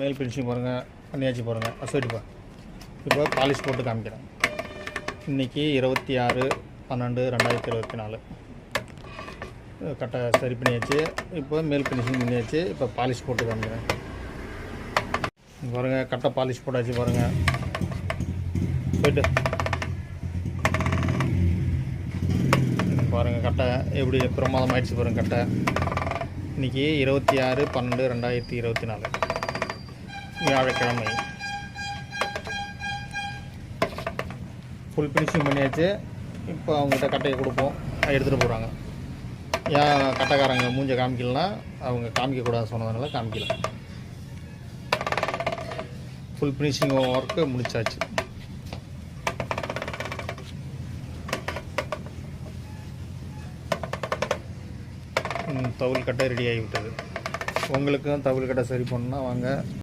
மேல் ஃபினிஷிங் பாருங்கள் பண்ணியாச்சு பாருங்கள் அசோட்டிப்பா இப்போ பாலிஷ் போட்டு காமிக்கிறேன். இன்றைக்கி இருபத்தி ஆறு பன்னெண்டு ரெண்டாயிரத்தி இருபத்தி நாலு. கட்டை சரி பண்ணியாச்சு. இப்போ மேல் ஃபினிஷிங் பண்ணியாச்சு. இப்போ பாலிஷ் போட்டு காமிக்கிறேன். பாருங்க பாருங்கள் கட்டை பாலிஷ் போட்டாச்சு பாருங்கள் போய்ட்டு. பாருங்க பாருங்கள் கட்டை எப்படி பிரமாதம் ஆயிடுச்சு பாருங்கள் கட்டை இன்றைக்கி இருபத்தி ஆறு பன்னெண்டு ரெண்டாயிரத்தி இருபத்தி நாலு. வியாழக்கிழமை ஃபுல் ஃபினிஷிங் பண்ணியாச்சு இப்போ அவங்ககிட்ட கட்டையை கொடுப்போம் எடுத்துகிட்டு போகிறாங்க ஏன் கட்டைக்காரங்க மூஞ்ச காமிக்கலனா அவங்க காமிக்கக்கூடாது சொன்னதுனால காமிக்கல ஃபுல் ஃபினிஷிங் ஒர்க்கு முடிச்சாச்சு தவுல் கட்டை ரெடி ஆகிவிட்டது உங்களுக்கும் தவுல் கட்டை சரி பண்ணால் வாங்க